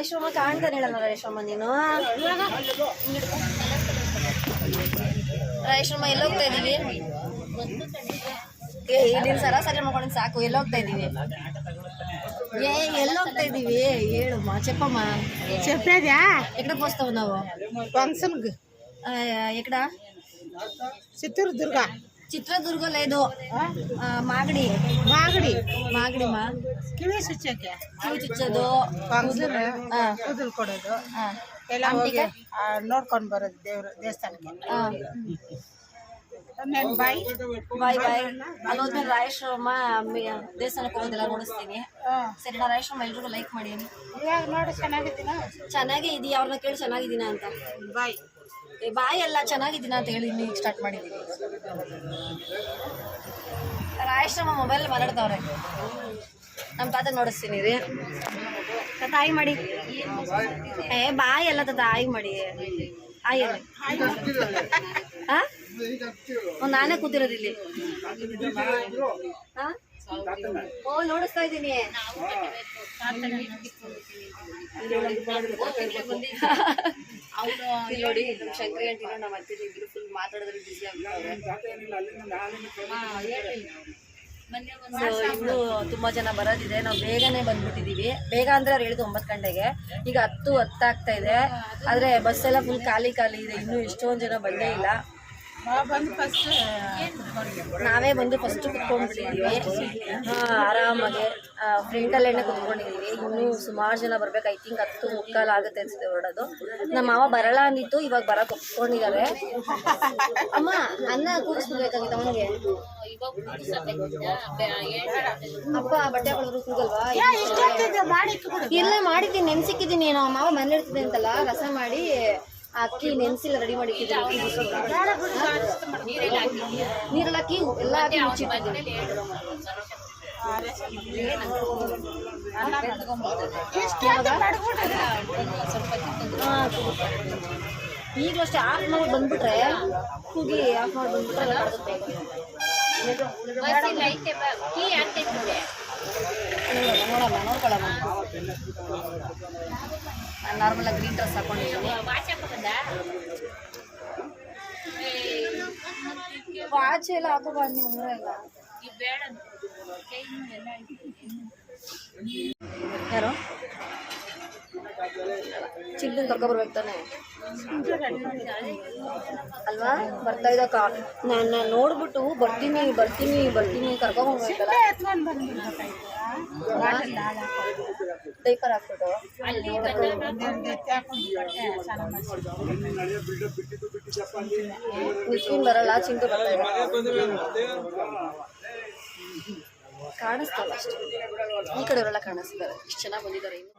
ರಾಯಶ್ರಮ ಕಾಣ್ತಾನೆ ಹೇಳಲ್ಲ ರಾಯಶ್ರಮ ನೀನು ರಾಯಶ್ರಮ ಎಲ್ಲ ಹೋಗ್ತಾ ಇದ್ದೀವಿ ಇಲ್ಲಿನ ಸರಾಸರಿ ಮಾಡ್ಕೊಂಡು ಸಾಕು ಎಲ್ಲ ಹೋಗ್ತಾ ಇದ್ದೀವಿ ಏ ಎಲ್ಲ ಹೋಗ್ತಾ ಇದ್ದೀವಿ ಹೇಳುಮ್ಮ ಚೆಪ್ಪಮ್ಮ చెప్పేదా ఎక్కడ పోస్తావు ನಾವು ఫంక్షన్ ಎಕಡ ఎక్కడ ಚಿತ್ರದುರ್ಗ దుర్గా చిత్రదుర్గ లేదు ఆ, మాగడి మాగడి మాగడిమా ಕಿವಿ ಸುಚ್ಚಕ್ಕೆ ಕಿವಿ ಚುಚ್ಚೋದು ಕೂದಲು ಕೊಡೋದು. ಎಲ್ಲ ಹೋಗಿ ನೋಡ್ಕೊಂಡು ಬರೋದು ದೇವ್ರ ದೇವಸ್ಥಾನಕ್ಕೆ. ಬಾಯ್? ಬಾಯಿ ಬಾಯ್. ಅಲ್ಲೋದ್ಮೇಲೆ ರಾಯಶ್ರಮ ದೇವಸ್ಥಾನಕ್ಕೆ ಹೋಗೋದೆಲ್ಲ ನೋಡಿಸ್ತೀನಿ. ಸರಿ ನಾ ರಾಯಶ್ರಮ ಎಲ್ರಿಗೂ ಲೈಕ್ ಮಾಡಿ ಇವಾಗ ನೋಡಿ ಚೆನ್ನಾಗಿದ್ದೀನ? ಚೆನ್ನಾಗೇ ಇದೀಯ ಅವ್ರನ್ನ ಕೇಳಿ ಚೆನ್ನಾಗಿದ್ದೀನ ಅಂತ. ಬಾಯ್. ಬಾಯ್ ಎಲ್ಲ ಚೆನ್ನಾಗಿದ್ದೀನ ಅಂತ ಹೇಳಿ ಈಗ ಸ್ಟಾರ್ಟ್ ಮಾಡಿದ್ದೀನಿ. ರಾಯಶ್ರಮ ಮೊಬೈಲ್ ಮಾತಾಡ್ತಾವ್ರೆ. ನಮ್ಮ ತಾತ ನೋಡಿಸ್ತೀನಿ ರೀ. ತಾಯಿ ಆಯ್ ಮಾಡಿ. ಏ ಬಾಯಿ ಎಲ್ಲ ತಾಯಿ ಮಾಡಿ. ಆಯ್ ಹಾ ನಾನೇ ಕೂತಿರೋದು ಇಲ್ಲಿ. ಹಾ? ಓ ನೋಡಿಸ್ತಾ ಇದ್ದೀನಿ. ಇಲ್ಲಿ ನೋಡಿ ಶಂಕರಿ ಅಂಟಿನ ನಮ್ಮ ಅತ್ತೆ ಇಬ್ರು ಫುಲ್ ಮಾತಾಡೋದ್ರಲ್ಲಿ ಬಿಸಿ ಆಗ್ತಾರೆ ಸೊ ಇನ್ನು ತುಂಬಾ ಜನ ಬರೋದಿದೆ. ನಾವು ಬೇಗನೆ ಬಂದ್ಬಿಟ್ಟಿದೀವಿ. ಬೇಗ ಅಂದ್ರೆ ಅವ್ರು ಹೇಳಿದ್ದು ಒಂಬತ್ತು ಗಂಟೆಗೆ. ಈಗ ಹತ್ತು ಹತ್ತಾಗ್ತಾ ಇದೆ. ಆದ್ರೆ ಬಸ್ ಎಲ್ಲ ಫುಲ್ ಖಾಲಿ ಖಾಲಿ ಇದೆ. ಇನ್ನೂ ಎಷ್ಟೊಂದು ಜನ ಬಂದೇ ಇಲ್ಲ. ನಾವೇ ಬಂದು ಫಸ್ಟ್ ಕುತ್ಕೊಂಡ್ಬಿಟ್ಟಿದ್ದೀವಿ ಆರಾಮಾಗೆ. ಆರಾಮಾಗಿ ಕುತ್ಕೊಂಡಿದ್ದೀವಿ ಇನ್ನೂ ಸುಮಾರು ಜನ ಬರ್ಬೇಕು. ಐ ತಿಂಕ್ ಹತ್ತು ಮುಕ್ಕಾಲು ಆಗುತ್ತೆ ಅನ್ಸುತ್ತೆ ಹೊರಡೋದು. ನಮ್ಮ ಮಾವ ಬರಲ್ಲ ಅಂದಿತ್ತು ಇವಾಗ ಬರಕ್ ಒಪ್ಕೊಂಡಿದ್ದಾರೆ ಅಮ್ಮ ಅನ್ನ ಕೂಡಿಸ್ಬೇಕಾಗಿತ್ತು ಅವನಿಗೆ. ಅಪ್ಪ ಬಟ್ಟೆ ಕೊಡೋದು ಕೂಗಲ್ವಾ? ಇಲ್ಲ ಮಾಡಿದ್ದೀನಿ. ನೆನ್ಸಿಕ್ಕಿದ್ದೀನಿ. ನಾವು ಮಾವ ಮನೆ ಇರ್ತದೆ ಅಂತಲ್ಲ ರಸ ಮಾಡಿ ಅಕ್ಕಿ ನೆನ್ಸಿಲ್ಲ ರೆಡಿ ಮಾಡಿ ನೀರೆಲ್ಲ ಹಾಕಿ, ಎಲ್ಲ ಹಾಕಿ ಈಗಲೂ ಅಷ್ಟೇ ಆಫ್ ಮಾಡಿ ಬಂದ್ಬಿಟ್ರೆ ಕೂಗಿ ಆಫ್ ಮಾಡಿ ಬಂದ್ಬಿಟ್ರೆ ಎಲ್ಲ. ನೋಡೋಣ ನಾನು ನಾರ್ಮಲ್ ಗ್ರೀನ್ ಡ್ರೆಸ್ ಹಾಕೊಂಡಿದ್ದೀನಿ ವಾಚ್ ಎಲ್ಲ ಹಾಕೋಬಾರ್ದು ನೀವು ಉಂಗುರ ಎಲ್ಲ ಯಾರು? ಚಿಲ್ಲು ಕರ್ಕೊಬರ್ಬೇಕು ತಾನೆ. ಅಲ್ವಾ? ಬರ್ತಾ ಇದ್ದಕ್ಕ ನಾನು ನೋಡ್ಬಿಟ್ಟು ಬರ್ತೀನಿ ಬರ್ತೀನಿ ಬರ್ತೀನಿ ಕರ್ಕೊಂಡ್ಬರ್ಬೇಕಲ್ಲ ಎತ್ಕೊಂಡು ಬಂದ್ಬಿಡ್ಬೇಕಾಯ್ತು ಡೈಪರ್ ಹಾಕ್ಬಿಟ್ಟು ಎತ್ತಿ ಹಾಕೊಂಡು ಬಟ್ಟೆ ಸ್ನಾನ ನಿತ್ಕೊಂಡು ಬರಲ್ಲ, ಚಿಂಟು ಬರ್ತಾ ಇದೆ ಕಾಣಿಸ್ತಲ್ಲ ಅಷ್ಟೇ ಈ ಕಡೆಯವರೆಲ್ಲ ಕಾಣಿಸ್ತಾರೆ ಇಷ್ಟು ಚೆನ್ನಾಗಿ ಬಂದಿದ್ದಾರೆ ಇನ್ನು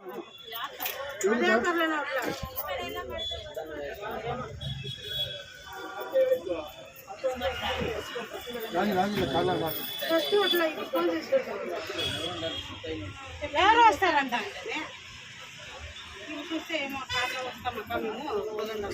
ఎవరు వస్తారంట అంటే ఇవి చూస్తే ఏమో కార్లో వస్తామక్క మేము పోతున్నాం.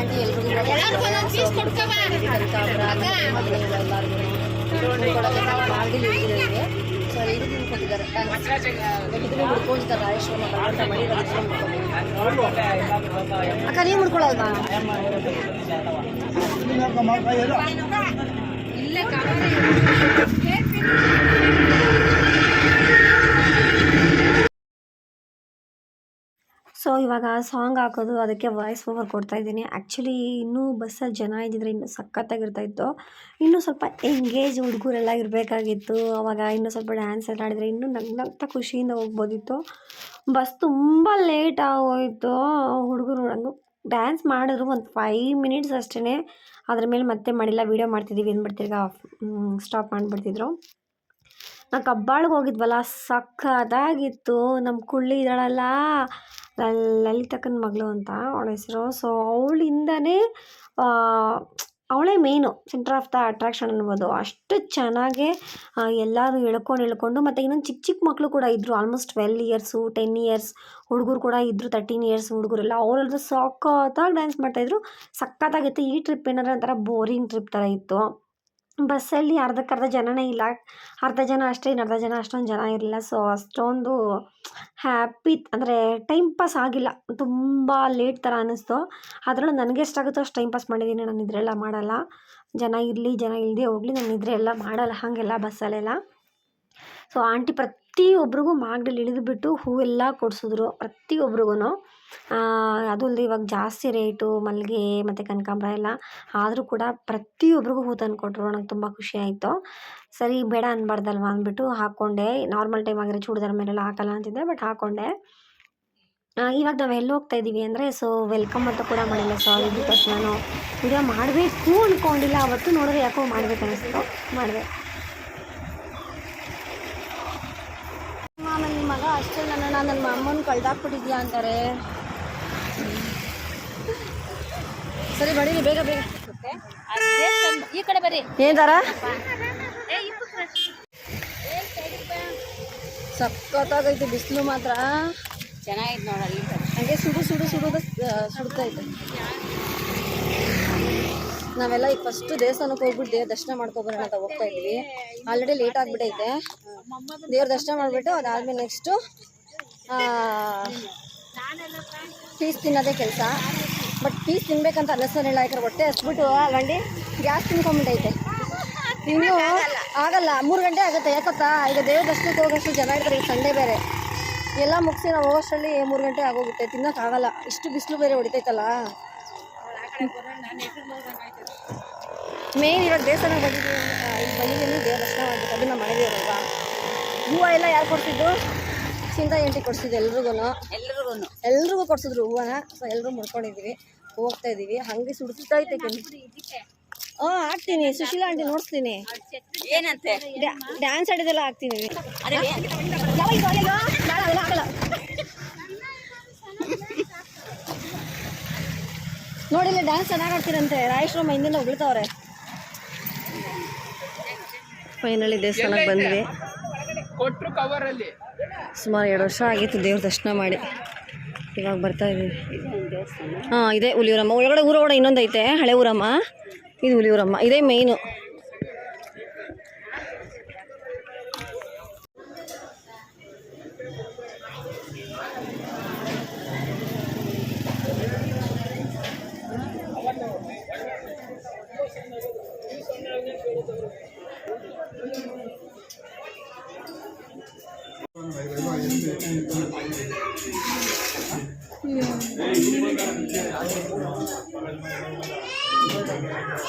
ಆಂಟಿ ಎಲ್ರಿಗೂ ಸರಿ ಇದು ಕೊಟ್ಟಿದ್ದಾರೆ ಇದನ್ನು ಮುಡ್ಕೊಂಡಿದ್ದಾರೆ ರಾಯೇಶ್ವರ ಕನ್ನಡ ಮಾಡಿ ಅಕ್ಕ ನೀವು ಮುಡ್ಕೊಳ್ಳೋದಾ? ಇಲ್ಲೇ ಸೊ ಇವಾಗ ಸಾಂಗ್ ಹಾಕೋದು, ಅದಕ್ಕೆ ವಾಯ್ಸ್ ಓವರ್ ಕೊಡ್ತಾ ಇದ್ದೀನಿ. ಆ್ಯಕ್ಚುಲಿ ಇನ್ನೂ ಬಸ್ಸಲ್ಲಿ ಜನ ಇದ್ದಿದ್ರೆ ಇನ್ನೂ ಸಖತ್ತಾಗಿರ್ತಾಯಿತ್ತು ಇನ್ನೂ ಸ್ವಲ್ಪ ಎಂಗೇಜ್ ಹುಡುಗರೆಲ್ಲ ಇರಬೇಕಾಗಿತ್ತು. ಅವಾಗ ಇನ್ನೂ ಸ್ವಲ್ಪ ಡ್ಯಾನ್ಸ್ ಎಲ್ಲ ಆಡಿದರೆ ಇನ್ನೂ ನಗ್ನಗ್ತಾ ಖುಷಿಯಿಂದ ಹೋಗ್ಬೋದಿತ್ತು. ಬಸ್ ತುಂಬ ಲೇಟ್ ಆಗೋಯಿತು. ಹುಡುಗರು ನಂಗೆ ಡ್ಯಾನ್ಸ್ ಮಾಡಿದ್ರು ಒಂದು ಫೈವ್ ಮಿನಿಟ್ಸ್ ಅಷ್ಟೇ ಅದ್ರ ಮೇಲೆ ಮತ್ತೆ ಮಾಡಿಲ್ಲ ವೀಡಿಯೋ ಮಾಡ್ತಿದ್ದೀವಿ ಅಂದ್ಬಿಡ್ತೀಗ ಸ್ಟಾಪ್ ಮಾಡಿಬಿಡ್ತಿದ್ರು. ನಾವು ಕಬ್ಬಾಳಿಗೆ ಹೋಗಿದ್ವಲ್ಲ, ಸಖತ್ತಾಗಿತ್ತು. ನಮ್ಮ ಕುಳ್ಳಿ ಇದ್ದಾಳಲ್ಲ. ಲಲಿತಕ್ಕನ ಮಗಳು ಅಂತ. ಅವಳ ಹೆಸರು. ಸೊ ಅವಳಿಂದನೇ ಅವಳೇ main centre of the attraction ಅನ್ಬೋದು. ಅಷ್ಟು ಚೆನ್ನಾಗೆ ಎಲ್ಲರೂ ಎಳ್ಕೊಂಡು ಎಳ್ಕೊಂಡು ಮತ್ತು ಇನ್ನೊಂದು ಚಿಕ್ಕ ಚಿಕ್ಕ ಮಕ್ಕಳು ಕೂಡ ಇದ್ದರು almost twelve years ten years ಹುಡುಗರು ಕೂಡ ಇದ್ದರು ತರ್ಟೀನ್ ಇಯರ್ಸ್ ಹುಡುಗರೆಲ್ಲ ಅವರೆಲ್ಲರೂ ಸಖತ್ತಾಗಿ ಡ್ಯಾನ್ಸ್ ಮಾಡ್ತಾಯಿದ್ರು ಸಖತ್ತಾಗಿತ್ತು ಈ ಟ್ರಿಪ್ ಏನಾದ್ರೆ ಒಂಥರ ಬೋರಿಂಗ್ ಟ್ರಿಪ್ ಥರ ಇತ್ತು. ಬಸ್ಸಲ್ಲಿ ಅರ್ಧಕ್ಕರ್ಧ ಜನನೇ ಇಲ್ಲ. ಅರ್ಧ ಜನ ಅಷ್ಟೇ ಇನ್ನು ಅರ್ಧ ಜನ ಅಷ್ಟೊಂದು ಜನ ಇರಲಿಲ್ಲ. ಸೊ ಅಷ್ಟೊಂದು ಹ್ಯಾಪಿ ಅಂದರೆ ಟೈಮ್ ಪಾಸ್ ಆಗಿಲ್ಲ. ತುಂಬ ಲೇಟ್ ಥರ ಅನ್ನಿಸ್ತು ಅದರಲ್ಲೂ ನನಗೆ ಎಷ್ಟಾಗುತ್ತೋ ಅಷ್ಟು ಟೈಮ್ ಪಾಸ್ ಮಾಡಿದ್ದೀನಿ ನಾನು ಇದ್ರೆಲ್ಲ ಮಾಡಲ್ಲ. ಜನ ಇರಲಿ, ಜನ ಇಲ್ಲದೆ ಹೋಗಲಿ. ನಾನು ಇದ್ರೆಲ್ಲ ಮಾಡಲ್ಲ. ಹಾಗೆಲ್ಲ ಬಸ್ಸಲ್ಲೆಲ್ಲ. ಸೊ ಆಂಟಿ ಪ್ರತಿಯೊಬ್ಬರಿಗೂ ಮಾಗಡಲ್ಲಿ ಇಳಿದುಬಿಟ್ಟು ಹೂವೆಲ್ಲ ಕೊಡಿಸಿದ್ರು. ಪ್ರತಿಯೊಬ್ರಿಗೂ ಅದು ಇವಾಗ ಜಾಸ್ತಿ ರೇಟು, ಮಲ್ಲಿಗೆ, ಮತ್ತು ಕನಕಾಂಬ್ರ ಎಲ್ಲ ಆದರೂ ಕೂಡ ಪ್ರತಿಯೊಬ್ಬರಿಗೂ ಹೂ ತಂದು ಕೊಟ್ಟರು ನಂಗೆ ತುಂಬ ಖುಷಿ ಆಯಿತು. ಸರಿ, ಬೇಡ ಅನ್ಬಾರ್ದಲ್ವ ಅಂದ್ಬಿಟ್ಟು ಹಾಕ್ಕೊಂಡೆ ನಾರ್ಮಲ್ ಟೈಮ್ ಆಗಿರೋ ಚೂಡಿದಾರ ಮೇಲೆಲ್ಲ ಹಾಕಲ್ಲ ಅಂತಿದ್ದೆ, ಬಟ್ ಹಾಕ್ಕೊಂಡೆ ಇವಾಗ ನಾವು ಎಲ್ಲಿ ಹೋಗ್ತಾ ಇದ್ದೀವಿ ಅಂದರೆ, ಸೊ, ವೆಲ್ಕಮ್ ಅಂತ ಕೂಡ ಮಾಡಿಲ್ಲ. ಸಾರಿ ಬಿಕಾಸ್ ನಾನು ವಿಡಿಯೋ ಮಾಡಬೇಕು ಅಂದ್ಕೊಂಡಿಲ್ಲ ಅವತ್ತು ನೋಡಿದ್ರೆ ಯಾಕೋ ಮಾಡಬೇಕು ಅನ್ನಿಸ್ತು ಮಾಡಿದೆ. ಮಾಮ ನಿಮ್ಮ ಮಗ ಅಷ್ಟೇ. ನನ್ನ ನನ್ನ ಅಮ್ಮನ ಕಳ್ದಾಕ್ಬಿಟ್ಟಿದ್ಯಾ ಅಂತಾರೆ. ಸರಿ ಬಡೀರಿ ಬೇಗ ಬೇಗ. ಈ ಕಡೆ ಬರ್ರಿ ಏನಾರ ಸಖತ್ತಾಗೈತೆ ಬಿಸಿಲು ಮಾತ್ರ. ಚೆನ್ನಾಗಿತ್ತು ನೋಡಲ್ಲಿ ಹಂಗೆ ಸುಡು ಸುಡು ಸುಡುದ ಸುಡ್ತಾ ಐತೆ ನಾವೆಲ್ಲ ಈಗ ಫಸ್ಟ್ ದೇವಸ್ಥಾನಕ್ಕೆ ಹೋಗ್ಬಿಟ್ಟು ದೇವ್ರ ದರ್ಶನ ಮಾಡ್ಕೊಬರೋಣ ಅಂತ ಹೋಗ್ತಾ ಇದ್ವಿ. ಆಲ್ರೆಡಿ ಲೇಟ್ ಆಗಿಬಿಟ್ಟೈತೆ ದೇವ್ರ ದರ್ಶನ ಮಾಡಿಬಿಟ್ಟು ಅದಾದ್ಮೇಲೆ ನೆಕ್ಸ್ಟು ಫೀಸ್ ತಿನ್ನೋದೇ ಕೆಲಸ. ಬಟ್ ಪೀಸ್ ತಿನ್ಬೇಕಂತ ಅನ್ನಿಸ್ತಾನಿಲ್ಲ ಯಾಕಂದ್ರೆ ಹೊಟ್ಟೆ ಹಸ್ಬಿಟ್ಟು ಗಂಡಿ ಗ್ಯಾಸ್ ತಿನ್ಕೊಂಬಿಟ್ಟೈತೆ. ಇನ್ನು ಆಗಲ್ಲ, ಮೂರು ಗಂಟೆ ಆಗುತ್ತೆ. ಯಾಕಪ್ಪ? ಈಗ ದೇವ್ರ ದರ್ಶನಕ್ಕೆ ಹೋಗೋಷ್ಟು ಜನ ಇರ್ತಾರೆ, ಈಗ ಸಂಡೇ ಬೇರೆ. ಎಲ್ಲ ಮುಗಿಸಿ ನಾವು ಹೋಗೋಷ್ಟರಲ್ಲಿ ಮೂರು ಗಂಟೆ ಆಗೋಗುತ್ತೆ. ತಿನ್ನೋಕ್ಕಾಗಲ್ಲ ಇಷ್ಟು ಬಿಸಿಲು ಬೇರೆ ಹೊಡಿತೈತಲ್ಲ. ಮೇನ್ ಇವಾಗ ದೇವಸ್ಥಾನಕ್ಕೆ ಬಂದಿದ್ದೀವಿ ಇಲ್ಲಿ ಬಂದಿದ್ದೀನಿ ದೇವ್ರ ದರ್ಶನ ಮಾಡಬೇಕು ಅದನ್ನು ಮಾಡಿದೀವಲ್ವಾ ಹೂವು ಎಲ್ಲ ಯಾರು ಕೊಡ್ತಿದ್ದು? ಚಿಂತ ಎಂಟಿ ಕೊಡ್ಸಿದ್ದು ಎಲ್ರಿಗೂ ಎಲ್ರಿಗೂ ಎಲ್ರಿಗೂ ಕೊಡ್ಸಿದ್ರು ಹೂವನ. ಸೊ ಎಲ್ಲರೂ ಮುಡ್ಕೊಂಡಿದ್ದೀವಿ ಹೋಗ್ತಾ ಇದ್ದೀವಿ ಹಂಗೆ ಸುಡ್ತೈತೆ ಹಾಂ ಹಾಕ್ತೀನಿ. ಸುಶೀಲಾ ಆಂಟಿ ನೋಡ್ತೀನಿ ಏನಂತೆ? ಡ್ಯಾನ್ಸ್ ಆಡಿದೆಲ್ಲ ಹಾಕ್ತೀನಿ. ನೋಡಿಲ್ಲ ಡ್ಯಾನ್ಸ್ ಚೆನ್ನಾಗಿ ಆಡ್ತೀರಂತೆ. ರಾಯಶ್ರಮ ಹಿಂದಿಂದ ಉಳಿತಾವ್ರೆ ಫೈನಲಿ ದೇವಸ್ಥಾನಕ್ಕೆ ಬಂದ್ವಿ. ಕೊಟ್ರು ಕವರಲ್ಲಿ ಸುಮಾರು ಎರಡು ವರ್ಷ ಆಗಿತ್ತು ದೇವ್ರ ದರ್ಶನ ಮಾಡಿ. ಇವಾಗ ಬರ್ತಾ ಇದ್ದೀವಿ. ಹಾಂ, ಇದೇ ಹುಲಿಯೂರಮ್ಮ. ಒಳಗಡೆ ಊರೊಳಗಡೆ ಇನ್ನೊಂದು ಐತೆ ಹಳೆ ಊರಮ್ಮ. ಇದು ಹುಲಿಯೂರಮ್ಮ. ಇದೇ ಮೇಯ್ನು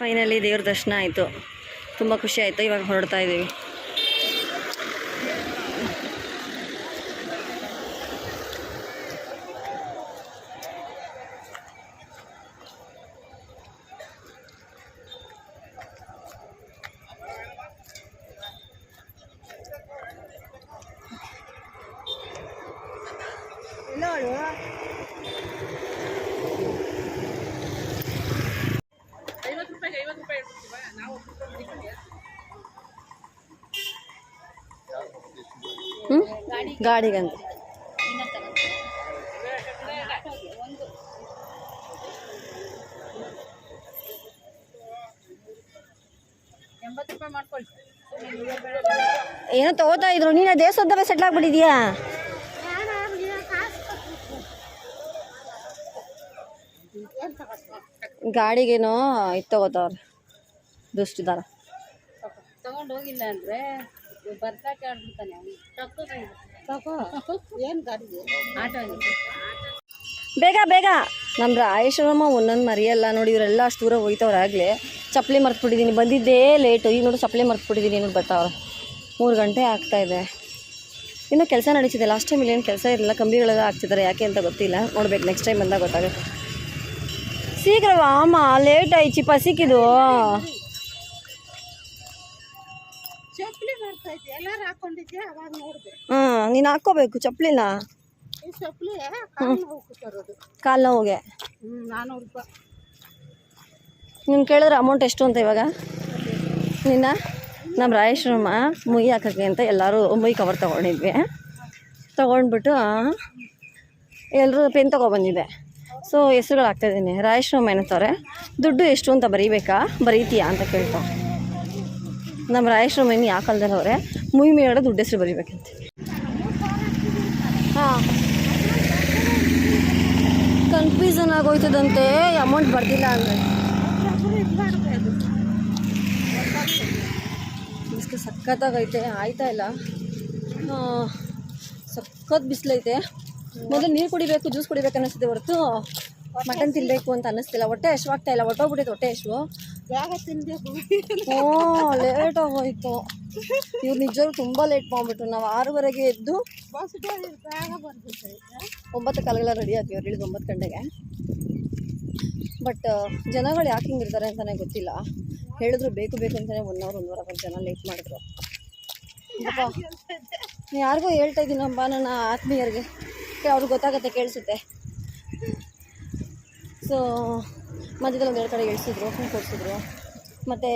ಫೈನಲಿ ದೇವ್ರ ದರ್ಶನ ಆಯಿತು. ತುಂಬ ಖುಷಿ ಆಯಿತು ಇವಾಗ ಹೊರಡ್ತಾ ಇದ್ದೀವಿ ಹ್ಞೂ ಮಾಡ್ಕೊಳ್ಳಿ ಏನೋ ತಗೋತಾ ಇದ್ರು. ನೀನು ದೇವಸ್ಥಾನದವೇ ಸೆಟ್ಲ್ ಆಗ್ಬಿಟ್ಟಿದ್ಯಾ? ಗಾಡಿಗೇನೋ ಇತ್ತು ತಗೋತಾವ್ರೆ. ದುಷ್ಟಿದಾರ ಹೋಗಿಲ್ಲ ಅಂದ್ರೆ ಬರ್ತಾಕೆ ಆಡ್ಬಿಡ್ತಾನೆ ಅವನು. ತಗೋ ಏನು ಗಾಡಿಗೆ? ಆಟೋ ಬೇಗ ಬೇಗ. ನಮ್ಮ ರಾಯೇಶ್ವರಮ್ಮ ಒಂದೊಂದು ಮರಿಯಲ್ಲ ನೋಡಿ ಇವರೆಲ್ಲ ಅಷ್ಟು ದೂರ ಹೋಯ್ತವ್ರೆ ಆಗಲೇ. ಚಪ್ಪಲಿ ಮರ್ತ್ಬಿಟ್ಟಿದ್ದೀನಿ ಬಂದಿದ್ದೇ ಲೇಟು. ಈಗ ನೋಡಿ ಚಪ್ಪಲಿ ಮರ್ತ್ಬಿಟ್ಟಿದ್ದೀನಿ ನೋಡಿ ಬರ್ತಾವ್ರೆ. ಮೂರು ಗಂಟೆ ಆಗ್ತಾ ಇದೆ. ಇನ್ನು ಕೆಲಸ ನಡೀತಿದೆ. ಲಾಸ್ಟ್ ಟೈಮ್ ಇಲ್ಲೇನು ಕೆಲಸ ಇರಲಿಲ್ಲ. ಕಂಬಿಗಳೆಲ್ಲ ಹಾಕ್ತಿದ್ದಾರೆ ಯಾಕೆ ಅಂತ ಗೊತ್ತಿಲ್ಲ. ನೋಡ್ಬೇಕು. ನೆಕ್ಸ್ಟ್ ಟೈಮ್ ಬಂದಾಗ ಗೊತ್ತಾಗುತ್ತೆ. ಶೀಘ್ರವ ಅಮ್ಮ. ಲೇಟ್ ಆಯ್ತು ಪಸಿಕಿದು ಚಪ್ಪಲಿ ಹಾಕೋಬೇಕು ಇದ್ದೆ ಎಲ್ಲಾರು ಹಾಕೊಂಡಿದ್ದೆ ಅವಾಗ ನೋಡಿದೆ. ಹಾಂ ನೀನು ಹಾಕ್ಕೋಬೇಕು ಚಪ್ಪಲಿನ? ಈ ಚಪ್ಪಲಿ ಕಾಲು ನೋವು ತರೋದು ಕಾಲು ನೋವಿಗೆ ಹ್ಞೂ ನಾನ್ನೂರು ರೂಪಾಯಿ. ನೀನು ಕೇಳಿದ್ರೆ ಅಮೌಂಟ್ ಎಷ್ಟು ಅಂತ ಇವಾಗ? ನಿನ್ನ? ನಮ್ಮ ರಾಯೇಶ್ವರಮ್ಮ ಮುಯಿ ಹಾಕೋಕ್ಕೆ ಅಂತ ಎಲ್ಲರೂ ಮುಯಿ ಕವರ್ ತೊಗೊಂಡಿದ್ವಿ. ತೊಗೊಂಡ್ಬಿಟ್ಟು ಎಲ್ಲರೂ ಪೆನ್ ತೊಗೊಬಂದಿದೆ. ಸೊ ಹೆಸ್ರುಗಳು ಹಾಕ್ತಾಯಿದ್ದೀನಿ ರಾಯೇಶ್ವರಮ್ಮ ಏನಂತವ್ರೆ? ದುಡ್ಡು ಎಷ್ಟು ಅಂತ ಬರೀಬೇಕಾ? ಬರೀತೀಯಾ ಅಂತ ಕೇಳ್ತಾವೆ ನಮ್ಮ ರಾಯೇಶ್ವರ ಮೈನಿ ಅವರೆ? ಮುಯಿ ಮೇಲ್ಗಡೆ ದುಡ್ಡು ಹೆಸರು ಬರೀಬೇಕಂತೆ. ಹಾಂ. ಕನ್ಫ್ಯೂಸನ್ ಆಗೋಯ್ತದಂತೆ. ಅಮೌಂಟ್ ಬರ್ತಿಲ್ಲ ಅಂದರೆ. ಬಿಸಿಲು ಸಖತ್ತಾಗೈತೆ. ಆಯ್ತಾ ಇಲ್ಲ? ಸಖತ್ ಬಿಸಿಲೈತೆ. ಮೊದಲು ನೀರು ಕುಡಿಬೇಕು, ಜ್ಯೂಸ್ ಕುಡಿಬೇಕು ಅನ್ನಿಸ್ತಿದೆ ಹೊರತು. ಮಟನ್ ತಿನ್ನಬೇಕು ಅಂತ ಅನ್ನಿಸ್ತಿಲ್ಲ. ಹೊಟ್ಟೆ ಹಶ್ವಾಗ್ತಾ ಇಲ್ಲ. ಹೊಟ್ಟೋಗ್ಬಿಟ್ಟಿದೆ ಹೊಟ್ಟೆ ಹಶ್ವು. ಬೇಗ ತಿನ್ಬೇಕು ಹ್ಞೂ ಲೇಟ್ ಆಗೋಯ್ತು. ಇವ್ರು ನಿಜವಾಗ್ಲೂ ತುಂಬ ಲೇಟ್ ಮಾಡ್ಬಿಟ್ರು ನಾವು ಆರೂವರೆಗೆ ಎದ್ದು ಬಸ್ ಬೇಗ ಬರ್ಬೇಕು ಒಂಬತ್ತು ಕಾಲಗಳ ರೆಡಿ ಆದ್ವಿ ಅವ್ರು ಇಳಿದು ಒಂಬತ್ತು ಗಂಟೆಗೆ. ಬಟ್ ಜನಗಳು ಯಾಕೆ ಹಿಂಗಿರ್ತಾರೆ ಅಂತಲೇ ಗೊತ್ತಿಲ್ಲ. ಹೇಳಿದ್ರು ಬೇಕು ಬೇಕು ಅಂತಲೇ ಒನ್ ಅವರ್ ಒಂದೂವರೆ ಒಂದು ಜನ ಲೇಟ್ ಮಾಡಿದ್ರು. ಯಾರಿಗೂ ಯಾರಿಗೋ ಹೇಳ್ತಾ ಇದ್ದೀನಪ್ಪ ನನ್ನ ಆತ್ಮೀಯರಿಗೆ. ಅವ್ರಿಗೆ ಗೊತ್ತಾಗತ್ತೆ ಕೇಳಿಸುತ್ತೆ. ಸೊ ಮಧ್ಯದಲ್ಲಿ ಒಂದೆರಡು ಕಡೆ ಇಳಿಸಿದ್ರು ಹಿಂಗೆ ಕೊಡಿಸಿದ್ರು. ಮತ್ತು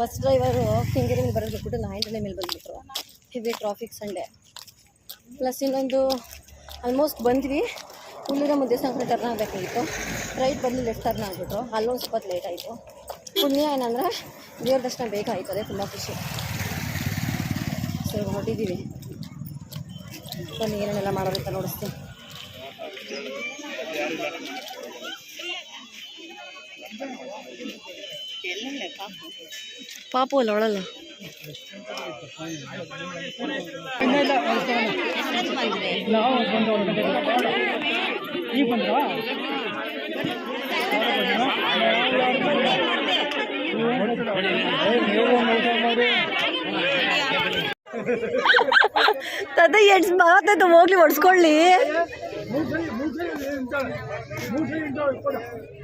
ಬಸ್ ಡ್ರೈವರು ಕೆಂಗೇರಿ ಮೇಲೆ ಬರೋದು ಬಿಟ್ಬಿಟ್ಟು ನಾಯಿಂದಲೇ ಮೇಲೆ ಬಂದುಬಿಟ್ರು. ಹೆವಿ ಟ್ರಾಫಿಕ್ ಸಂಡೇ ಪ್ಲಸ್ ಇನ್ನೊಂದು ಆಲ್ಮೋಸ್ಟ್ ಬಂದ್ವಿ. ಹುಲ್ಲಿರಮ್ಮ ದೇವಸ್ಥಾನ ಟರ್ನ್ ಆಗಬೇಕಾಗಿತ್ತು ರೈಟ್ ಬಂದು ಲೆಫ್ಟ್ ಟರ್ನ್ ಆಗಿಬಿಟ್ರು. ಅಲ್ಲೊಂದು ಸ್ವಲ್ಪ ಲೇಟ್ ಆಯಿತು. ಪುಣ್ಯ ಏನಂದರೆ ದೇವ್ರ ದರ್ಶನ ಬೇಗ ಆಯಿತು ಅದೇ ತುಂಬ ಖುಷಿ. ಸೊ ಹೊರಟಿದ್ದೀವಿ. ಬನ್ನಿ, ಏನೇನೆಲ್ಲ ಮಾಡೋದಂತ ನೋಡಿಸ್ತೀನಿ. ಪಾಪು ಅಲ್ಲ ಒಳಲ್ಲ ಈಗ ಬಂದ್ರಾ ತದ ಎಡ್ಸ್ ಬರತ್ತೈತೆ ಹೋಗ್ಲಿ ಹೊಡ್ಸ್ಕೊಳ್ಳಿ ಹ್ಮ್?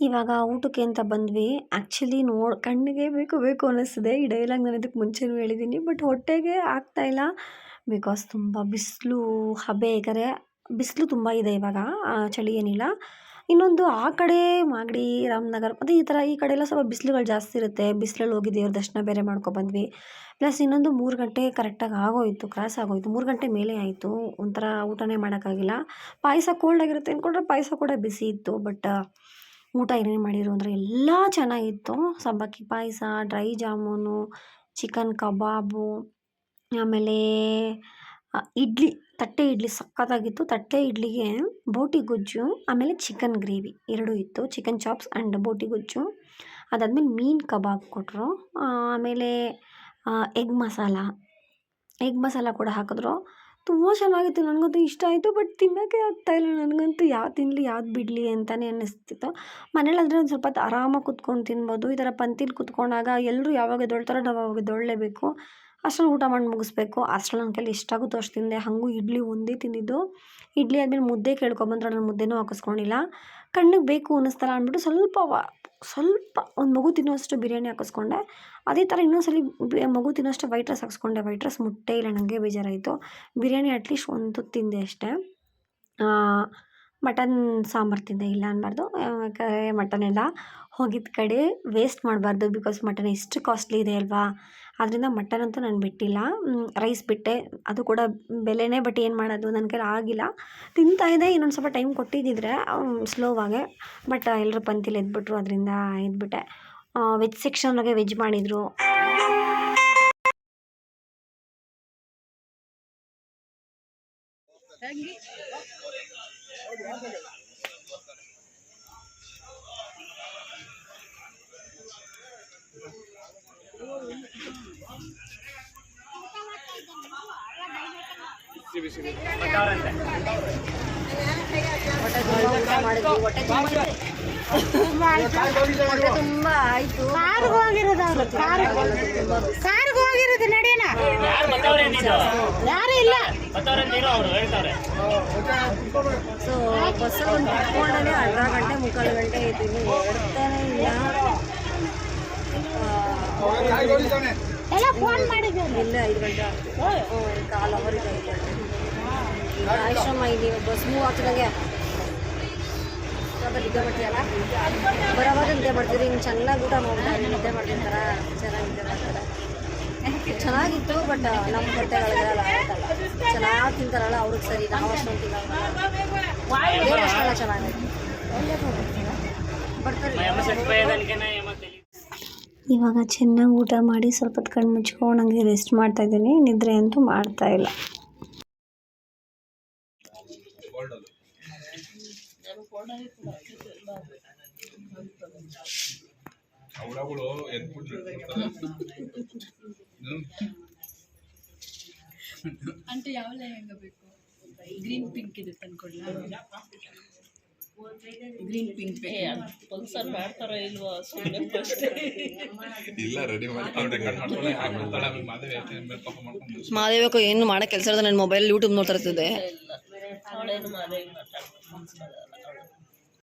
ಇವಾಗ ಊಟಕ್ಕೆ ಅಂತ ಬಂದ್ವಿ. ಆ್ಯಕ್ಚುಲಿ ನೋಡಿ, ಕಣ್ಣಿಗೆ ಬೇಕು ಬೇಕು ಅನ್ನಿಸ್ತಿದೆ ಈ ಡೈಲಾಗ್ ನಾನು ಇದಕ್ಕೆ ಮುಂಚೆನೂ ಹೇಳಿದ್ದೀನಿ ಬಟ್ ಹೊಟ್ಟೆಗೆ ಆಗ್ತಾ ಇಲ್ಲ. ಬಿಕಾಸ್ ತುಂಬ ಬಿಸಿಲು ಹಬೆ ಏಕರೆ ಬಿಸಿಲು ತುಂಬ ಇದೆ ಇವಾಗ. ಚಳಿ ಏನಿಲ್ಲ. ಇನ್ನೊಂದು ಆ ಕಡೆ ಮಾಗಡಿ, ರಾಮನಗರ ಮತ್ತು ಈ ಥರ ಈ ಕಡೆ ಎಲ್ಲ ಸ್ವಲ್ಪ ಬಿಸಿಲುಗಳು ಜಾಸ್ತಿ ಇರುತ್ತೆ. ಬಿಸಿಲಲ್ಲಿ ಹೋಗಿ ದೇವ್ರ ದರ್ಶನ ಬೇರೆ ಮಾಡ್ಕೊಬಂದ್ವಿ ಪ್ಲಸ್ ಇನ್ನೊಂದು ಮೂರು ಗಂಟೆ ಕರೆಕ್ಟಾಗಿ ಆಗೋಯಿತು, ಕ್ರಾಸ್ ಆಗೋಯಿತು. ಮೂರು ಗಂಟೆ ಮೇಲೆ ಆಯಿತು. ಒಂಥರ ಊಟನೇ ಮಾಡೋಕ್ಕಾಗಿಲ್ಲ. ಪಾಯಸ ಕೋಲ್ಡ್ ಆಗಿರುತ್ತೆ ಅಂದ್ಕೊಂಡ್ರೆ ಪಾಯಸ ಕೂಡ ಬಿಸಿ ಇತ್ತು. ಬಟ್ ಊಟ ಏನೇನು ಮಾಡಿದ್ರು ಅಂದರೆ ಎಲ್ಲ ಚೆನ್ನಾಗಿತ್ತು. ಸಬ್ಬಕ್ಕಿ ಪಾಯಸ, ಡ್ರೈ ಜಾಮೂನು, ಚಿಕನ್ ಕಬಾಬು, ಆಮೇಲೆ ಇಡ್ಲಿ, ತಟ್ಟೆ ಇಡ್ಲಿ ಸಕ್ಕತ್ತಾಗಿತ್ತು ತಟ್ಟೆ ಇಡ್ಲಿಗೆ ಬೋಟಿ ಗೊಜ್ಜು, ಆಮೇಲೆ ಚಿಕನ್ ಗ್ರೇವಿ ಎರಡೂ ಇತ್ತು. ಚಿಕನ್ ಚಾಪ್ಸ್ ಆ್ಯಂಡ್ ಬೋಟಿ ಗೊಜ್ಜು. ಅದಾದಮೇಲೆ ಮೀನು ಕಬಾಬ್ ಕೊಟ್ಟರು ಆಮೇಲೆ ಎಗ್ ಮಸಾಲ. ಎಗ್ ಮಸಾಲ ಕೂಡ ಹಾಕಿದ್ರು. ತುಂಬ ಚೆನ್ನಾಗಿತ್ತು, ನನಗಂತೂ ಇಷ್ಟ ಆಯಿತು. ಬಟ್ ತಿನ್ನೋಕ್ಕೆ ಇಲ್ಲ. ನನಗಂತೂ ಯಾವ್ದು ತಿನ್ನಲಿ ಯಾವ್ದು ಬಿಡಲಿ ಅಂತಲೇ ಅನ್ನಿಸ್ತಿತ್ತು. ಮನೇಲಾದರೆ ಒಂದು ಸ್ವಲ್ಪ ಹೊತ್ತು ಆರಾಮಾಗಿ ಕುತ್ಕೊಂಡು ತಿನ್ಬೋದು. ಈ ಥರ ಪಂಕ್ತಿಲಿ ಕುತ್ಕೊಂಡಾಗ ಎಲ್ಲರೂ ಯಾವಾಗ ದೊಳ್ತಾರೋ ನಾವು ಅವಾಗ ಎದ್ದೇಳಲೇಬೇಕು. ಅಷ್ಟರಲ್ಲಿ ಊಟ ಮಾಡಿ ಮುಗಿಸ್ಬೇಕು. ಅಷ್ಟ್ರಲ್ಲಿ ನನ್ನ ಕೈಲಿ ಎಷ್ಟಾಗುತ್ತೋ ಅಷ್ಟು ತಿಂದೆ. ಹಾಗೂ ಇಡ್ಲಿ ಒಂದೇ ತಿಂದಿದ್ದು. ಇಡ್ಲಿ ಆದಮೇಲೆ ಮುದ್ದೆ ಕೇಳ್ಕೊಬಂದ್ರೆ ನಾನು ಮುದ್ದೆನೂ ಹಾಕಿಸ್ಕೊಂಡಿಲ್ಲ. ಕಣ್ಣಿಗೆ ಬೇಕು ಅನ್ನಿಸ್ತಲ್ಲ ಅಂದ್ಬಿಟ್ಟು ಸ್ವಲ್ಪ ಸ್ವಲ್ಪ ಒಂದು ಮಗು ತಿನ್ನುವಷ್ಟು ಬಿರಿಯಾನಿ ಹಾಕಿಸ್ಕೊಂಡೆ. ಅದೇ ಥರ ಇನ್ನೊಂದ್ಸಲಿ ಮಗು ತಿನ್ನೋಷ್ಟು ವೈಟ್ ರೈಸ್ ಹಾಕಿಸ್ಕೊಂಡೆ. ವೈಟ್ ರೈಸ್ ಮುಟ್ಟೇ ಇಲ್ಲ ನನಗೆ ಬೇಜಾರಾಯಿತು. ಬಿರಿಯಾನಿ ಅಟ್ಲೀಸ್ಟ್ ಒಂದು ತಿಂದೆ ಅಷ್ಟೇ. ಮಟನ್ ಸಾಂಬಾರು ತಿಂದೆ, ಇಲ್ಲ ಅನ್ನಬಾರ್ದು ಯಾಕಂದರೆ ಮಟನ್ ಎಲ್ಲ ಹೋಗಿದ್ದ ಕಡೆ ವೇಸ್ಟ್ ಮಾಡಬಾರ್ದು ಬಿಕಾಸ್ ಮಟನ್ ಎಷ್ಟು ಕಾಸ್ಟ್ಲಿ ಇದೆ ಅಲ್ವಾ? ಆದ್ದರಿಂದ ಮಟನ್ ಅಂತೂ ನಾನು ಬಿಟ್ಟಿಲ್ಲ. ರೈಸ್ ಬಿಟ್ಟೆ. ಅದು ಕೂಡ ಬೆಲೆನೇ ಬಟ್ ಏನು ಮಾಡೋದು? ನನ್ನ ಕೈಲಿ ಆಗಿಲ್ಲ. ತಿಂತಾ ಇದೆ ಇನ್ನೊಂದು ಸ್ವಲ್ಪ ಟೈಮ್ ಕೊಟ್ಟಿದ್ದಿದ್ರೆ ಸ್ಲೋವಾಗೆ ಬಟ್ ಎಲ್ಲರೂ ಪಂತಿಲಿ ಎದ್ಬಿಟ್ರು ಅದರಿಂದ ಎದ್ಬಿಟ್ಟೆ. ವೆಜ್ ಸೆಕ್ಷನ್ಗೆ ವೆಜ್ ಮಾಡಿದರು. ತುಂಬ ಆಯಿತು ಕಾರ್ಗೆ ಹೋಗಿರೋದು ಕಾರ್ ಹೋಗಿರೋದು ನಡೀನ ಯಾರು ಇಲ್ಲ. ಸೊ ಬಸ್ಸಲ್ಲಿ ಒಂದು ಕುತ್ಕೊಂಡೇ ಅರ್ಧ ಗಂಟೆ ಮುಕ್ಕಾಲು ಗಂಟೆ ಇದ್ದೀನಿ. ಹೊರಡ್ತಾನೆ ಇಲ್ಲ. ಎಲ್ಲ ಫೋನ್ ಮಾಡಿದ್ರು ಇಲ್ಲ ಐದು ಗಂಟೆ ಕಾಲು ಅವರ್ ಇದೆ. ಐದು ಗಂಟೆ ಆಶ್ರಮ ಇಲ್ಲಿ ಬಸ್ ಮೂವ್ ಆಗ್ತಿದಂಗೆ. ನಿದ್ದೆ ಮಾಡ್ತೀಯಲ್ಲ? ಬರೋವಾಗ ನಿದ್ದೆ ಮಾಡ್ತೀರಿ. ಹಿಂಗೆ ಚೆನ್ನಾಗಿ ಊಟ ಮಾಡ್ತಾರೆ ನಿದ್ದೆ ಮಾಡ್ತಿರ್ತಾರ ಚೆನ್ನಾಗಿ ನಿದ್ದೆ ಮಾಡ್ತಾರೆ. ಚೆನ್ನಾಗಿತ್ತು ಬಟ್ ನಮ್ಮ ಹೊಟ್ಟೆಗಳಿಗೆಲ್ಲ ಚೆನ್ನಾಗಿ ತಿಂತಾರಲ್ಲ ಅವ್ರಿಗೆ ಸರಿ ನಾವು ಅಷ್ಟೊಂದು ತಿನ್ನಲ್ಲ. ಅಷ್ಟೆಲ್ಲ ಚೆನ್ನಾಗೈತೆ. ಬರ್ತಾರೆ ಇವಾಗ ಚೆನ್ನಾಗಿ ಊಟ ಮಾಡಿ ಸ್ವಲ್ಪ ಹೊತ್ತು ಕಣ್ಣು ಮುಚ್ಕೊಂಡು ರೆಸ್ಟ್ ಮಾಡ್ತಾ ಇದ್ದೀನಿ. ನಿದ್ರೆ ಅಂತೂ ಮಾಡ್ತಾ ಇಲ್ಲ. ಅವಳಗಳು ಎದ್ಬಿಟ್ಟು అంటే ಯಾವ ಹೆಂಗ ಬೇಕು? ಗ್ರೀನ್ ಪಿಂಕ್ ಇದೆ ತಂದ್ಕೊಡ್ಲ? ಗ್ರೀನ್ ಪಿಂಕ್ ಪಲ್ಸರ್ ಮಾಡ್ತಾರ ಇಲ್ವಾ? ಇಲ್ಲ ರೆಡಿ ಮಾದೇವಿ ಮಾಡ್ಕೊಂಡು ಏನು ಮಾಡೋ ಕೆಲಸ ಇರೋದು ನನ್ನ ಮೊಬೈಲ್ ಯೂಟ್ಯೂಬ್ ನೋಡ್ತಾ ಇರ್ತದೆ ಅವಳೇನು ಮಾದೇ ಮಾತಾಡ್ಕೊಂಡು